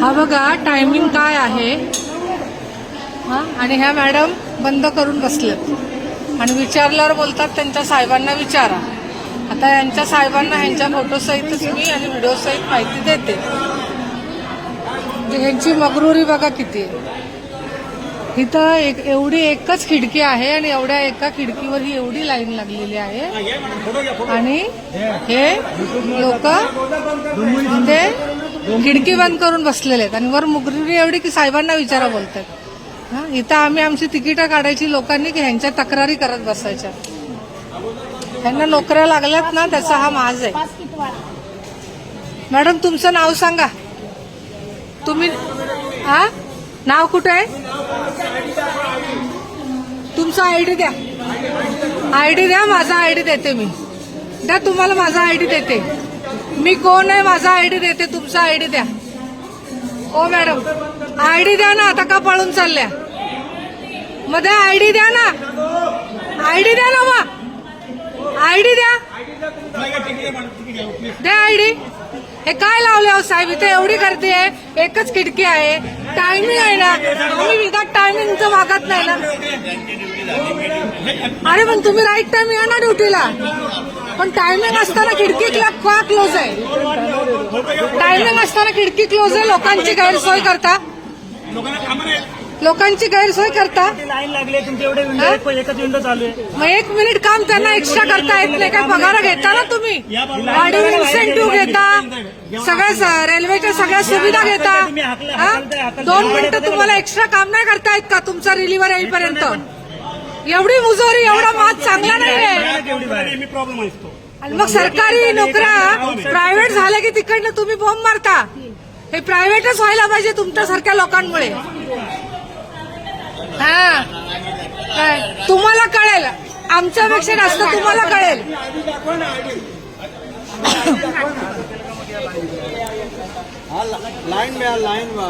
हा बघा टायमिंग काय आहे? हा आणि ह्या मॅडम बंद करून बसल्यात आणि विचारल्यावर बोलतात त्यांच्या साहेबांना विचारा. आता यांच्या साहेबांना ह्यांच्या फोटोसहितच मी आणि व्हिडिओसहित माहिती देते. म्हणजे ह्यांची मगरुरी बघा किती इथं एक एवढी एकच खिडकी आहे आणि एवढ्या एका खिडकीवर ही एवढी लाईन लागलेली आहे. आणि हे लोक ते खिडकी बंद करून बसलेले आहेत. आणि वर मुगरी एवढी की साहेबांना विचारा बोलतात. हा इथं आम्ही आमची तिकीटं काढायची लोकांनी की ह्यांच्या तक्रारी करत बसायच्या. ह्यांना नोकऱ्या लागल्यात ना त्याचा हा माज आहे. मॅडम तुमचं नाव सांगा. तुम्ही हा नाव कुठे आहे? तुमचा आयडी द्या. आय डी द्या माझा आय डी देते मी. द्या तुम्हाला माझा आय डी देते. मी कोण आहे? माझा आयडी देते तुमचा आयडी द्या. ओ मॅडम आयडी द्या ना आता का पळून चालल्या? मध्ये आयडी द्या ना. आयडी द्या ना मग आयडी द्या. द्या आयडी हे काय लावले हो साहेब? इथे एवढी गर्दी आहे एकच खिडकी आहे. टायमिंग आहे ना. आम्ही विदाउट टायमिंगचं मागत नाही ना. अरे पण तुम्ही राईट टाइम या ना ड्युटीला पण टायमिंग असताना खिडकी का क्लोज आहे? टायमिंग असताना खिडकी क्लोज आहे लोकांची गैरसोय करता. लोकांची गैरसोय करता. लाईन लागली तुमचे एवढे एकच विंडो चालू आहे मग एक मिनिट काम त्यांना एक्स्ट्रा करता येत नाही काय पगार घेता ना तुम्ही? वाढीव इन्सेंटिव्ह घेता सगळ्या रेल्वेच्या सगळ्या सुविधा घेता? दोन मिनिटं तुम्हाला एक्स्ट्रा काम नाही करता येत का? तुमचा रिलिव्हर येईपर्यंत. एवढी मुजोरी एवढा मात चांगला नाहीये. बाहेर प्रॉब्लेम असतो आणि मग सरकारी नोकऱ्या प्रायव्हेट झाल्या की तिकडनं तुम्ही बॉम्ब मारता. हे प्रायव्हेटच व्हायला पाहिजे तुमच्यासारख्या लोकांमुळे. हा. काय? तुम्हाला कळेल. आमच्यापेक्षा जास्त तुम्हाला कळेल. लाइन में लाइन में